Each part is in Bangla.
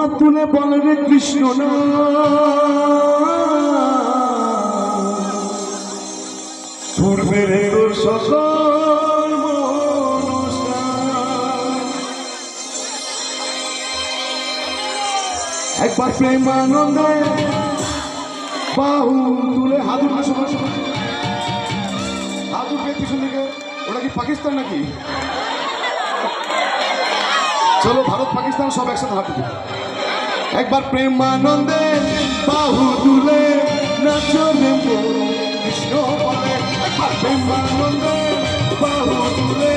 দুহাত তুলে বল রে কৃষ্ণ না। পূর্বে রে তোর সকল। একবার প্রেমানন্দে বাহু তুলে হাত সবার সবার হাত উঠবে পিছন দিকে, ওটা কি পাকিস্তান নাকি? চলো ভারত, পাকিস্তান, সব একসাথে হাত উঠবে একবার প্রেমানন্দে বাহু তুলে নাচো রে মোর কৃষ্ণ বলে। একবার প্রেমানন্দে বাহু তুলে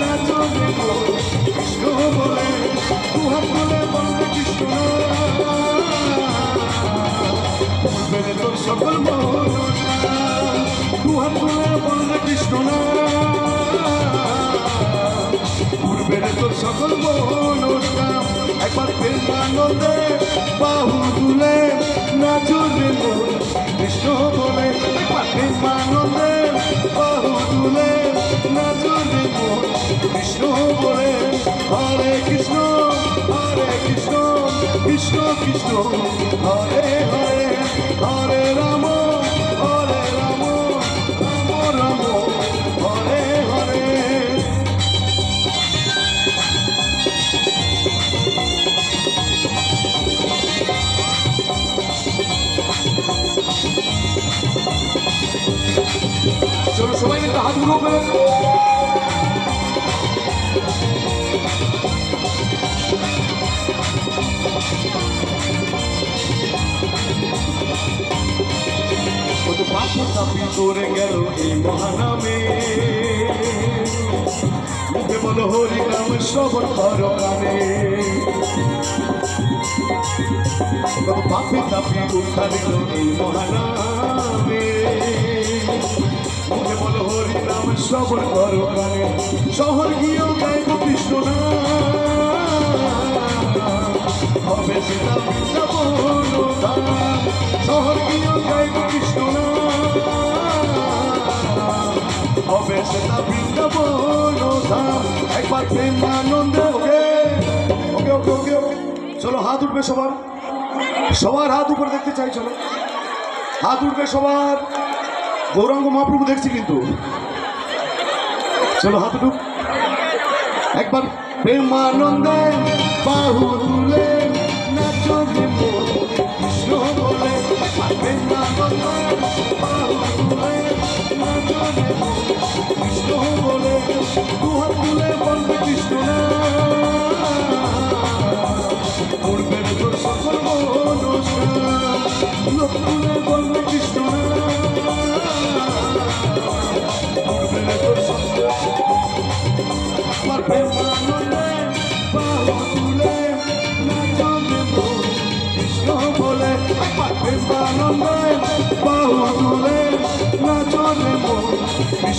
নাচো রে মোর কৃষ্ণ বলে। তুলে বলে কৃষ্ণ। বলবে তোর সকল দুহাত তুলে বলে কৃষ্ণ। সকল মনস্কার একবার প্রেমানন্দে বাহু তুলে নাচো রে কৃষ্ণ বলে, একবার প্রেমানন্দে বাহু তুলে নাচো রে কৃষ্ণ বলে, হরে কৃষ্ণ হরে কৃষ্ণ কৃষ্ণ কৃষ্ণ। হরে হরে হরে কত পাপ তাপি করে গেল এই মহানামে মুখে বলো হরি নাম শ্রবণ করো কানে পাপি তাপি উদ্ধারিত এই মহানামে। শ্রবণ করো কানে শহর গিয়েও গাইব কৃষ্ণ নাম। হবে সেটা শহর গিয়েও গাইব কৃষ্ণ নাম। হবে সেটা বৃন্দাবন একবার প্রেমানন্দে ওকে ওকে ওকে ওকে ওকে। চলো, হাত উঠবে সবার। সবার হাত উপরে দেখতে চাই, চলো। হাত উঠবে সবার। গৌরাঙ্গ মহাপ্রভু দেখছি কিন্তু। চলো হাত উঠুক একবার প্রেমানন্দে বাহু তুলে নাচো কৃষ্ণ বাহু